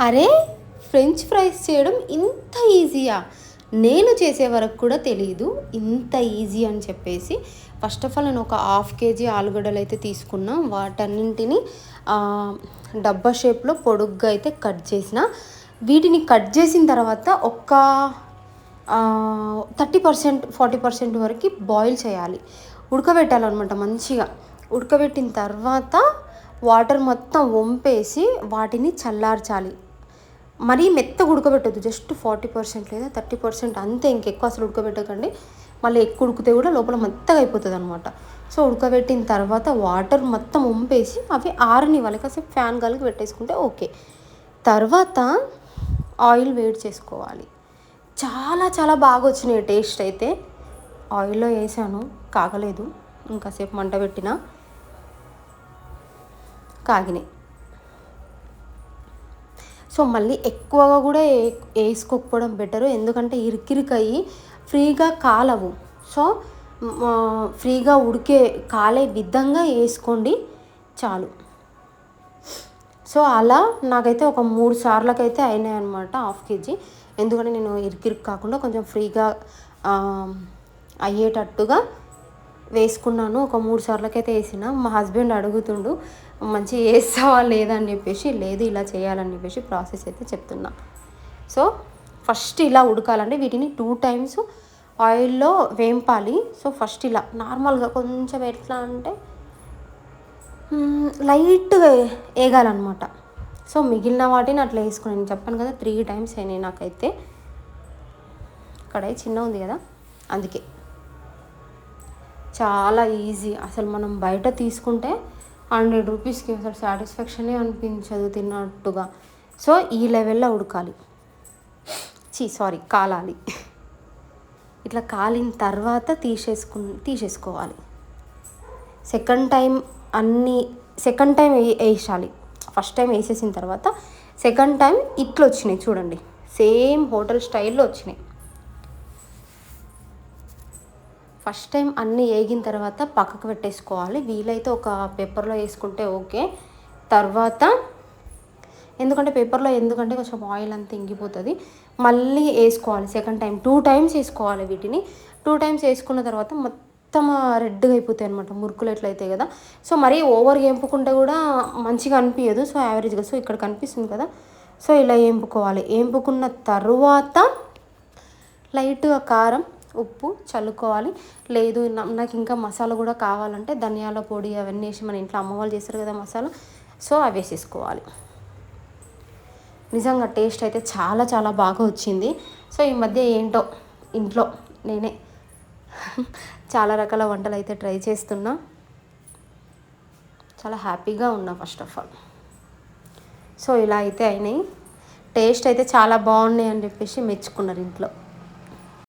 అరే French fries చేయడం ఇంత ఈజీయా నేను చేసే వరకు కూడా తెలియదు ఇంత ఈజీ అని చెప్పేసి. ఫస్ట్ ఆఫ్ ఆల్ నేను ఒక హాఫ్ కేజీ ఆలుగడ్డలు అయితే తీసుకున్నా. వాటన్నింటిని డబ్బా షేప్లో పొడుగ్గా అయితే కట్ చేసిన. వీటిని కట్ చేసిన తర్వాత ఒక థర్టీ పర్సెంట్ ఫార్టీ పర్సెంట్ వరకు బాయిల్ చేయాలి. ఉడకబెట్టాలన్నమాట మంచిగా. ఉడకబెట్టిన తర్వాత వాటర్ మొత్తం వంపేసి వాటిని చల్లార్చాలి. మరీ మెత్తగా ఉడకబెట్టద్దు జస్ట్ ఫార్టీ పర్సెంట్ లేదా థర్టీ పర్సెంట్ అంతే ఇంకెక్కువ అసలు ఉడకబెట్టకండి. మళ్ళీ ఎక్కువ ఉడికితే కూడా లోపల మెత్తగా అయిపోతుంది అనమాట సో ఉడకబెట్టిన తర్వాత వాటర్ మొత్తం వంపేసి అవి ఆరని వాళ్ళకి కాసేపు ఫ్యాన్ గాలికి పెట్టేసుకుంటే ఓకే. తర్వాత ఆయిల్ వేడి చేసుకోవాలి. చాలా చాలా బాగా వచ్చినాయి టేస్ట్ అయితే. ఆయిల్లో వేసాను కాగలేదు. ఇంకాసేపు మంట పెట్టిన. కాగినాయి సో మళ్ళీ ఎక్కువగా కూడా వేసుకోకపోవడం బెటరు. ఎందుకంటే ఇరికిరికయ్యి ఫ్రీగా కాలవు. సో ఫ్రీగా ఉడికే కాలే విధంగా వేసుకోండి చాలు. సో అలా నాకైతే ఒక మూడు సార్లకైతే అయినాయి అనమాట హాఫ్ కేజీ. ఎందుకంటే నేను ఇరికిరికి కాకుండా కొంచెం ఫ్రీగా అయ్యేటట్టుగా వేసుకున్నాను. ఒక మూడు సార్లకైతే వేసిన. మా హస్బెండ్ అడుగుతుండు మంచి వేస్తావా లేదా అని చెప్పేసి లేదు ఇలా చేయాలని చెప్పేసి ప్రాసెస్ అయితే చెప్తున్నా. సో ఫస్ట్ ఇలా ఉడకాలండి. వీటిని టూ టైమ్స్ ఆయిల్లో వేంపాలి. సో ఫస్ట్ ఇలా నార్మల్గా కొంచెం ఎట్లా అంటే లైట్గా వేగాలన్నమాట. సో మిగిలిన వాటిని అట్లా వేసుకుని నేను చెప్పాను కదా త్రీ టైమ్స్ అయినాయి నాకైతే. కడాయి చిన్న ఉంది కదా అందుకే. చాలా ఈజీ అసలు మనం బయట తీసుకుంటే హండ్రెడ్ రూపీస్కి అసలు సాటిస్ఫాక్షనే అనిపించదు తిన్నట్టుగా. సో ఈ లెవెల్లో ఉడకాలి. చీ సారీ కాలాలి. ఇట్లా కాలిన తర్వాత తీసేసుకు తీసేసుకోవాలి. సెకండ్ టైం అన్ని సెకండ్ టైం వే- వేసాలి. ఫస్ట్ టైం వేసేసిన తర్వాత సెకండ్ టైం ఇట్లా వచ్చినాయి చూడండి సేమ్ హోటల్ స్టైల్లో వచ్చినాయి. ఫస్ట్ టైం అన్నీ వేగిన తర్వాత పక్కకు పెట్టేసుకోవాలి. వీలైతే ఒక పేపర్లో వేసుకుంటే ఓకే. తర్వాత ఎందుకంటే పేపర్లో ఎందుకంటే కొంచెం ఆయిల్ అంతా ఇంగిపోతుంది. మళ్ళీ వేసుకోవాలి. సెకండ్ టైం టూ టైమ్స్ వేసుకోవాలి వీటిని. టూ టైమ్స్ వేసుకున్న తర్వాత మొత్తం రెడ్గా అయిపోతాయి అనమాట మురుకులు ఎట్లయితాయి కదా. సో మరీ ఓవర్ వేంపుకుంటే కూడా మంచిగా అనిపించదు సో యావరేజ్గా సో ఇక్కడ కనిపిస్తుంది కదా. సో ఇలా వేంపుకోవాలి. వేంపుకున్న తర్వాత లైట్గా కారం ఉప్పు చల్లుకోవాలి. లేదు నాకు ఇంకా మసాలా కూడా కావాలంటే ధనియాల పొడి అవన్నీ వేసి మన ఇంట్లో అమ్మ వాళ్ళు చేస్తారు కదా మసాలా. సో అవి వేసేసుకోవాలి. నిజంగా టేస్ట్ అయితే చాలా చాలా బాగా వచ్చింది. సో ఈ మధ్య ఏంటో ఇంట్లో నేనే చాలా రకాల వంటలు అయితే ట్రై చేస్తున్నా. చాలా హ్యాపీగా ఉన్నా ఫస్ట్ ఆఫ్ ఆల్. సో ఇలా అయితే అయినాయి. టేస్ట్ అయితే చాలా బాగున్నాయి అని చెప్పేసి మెచ్చుకున్నారు ఇంట్లో.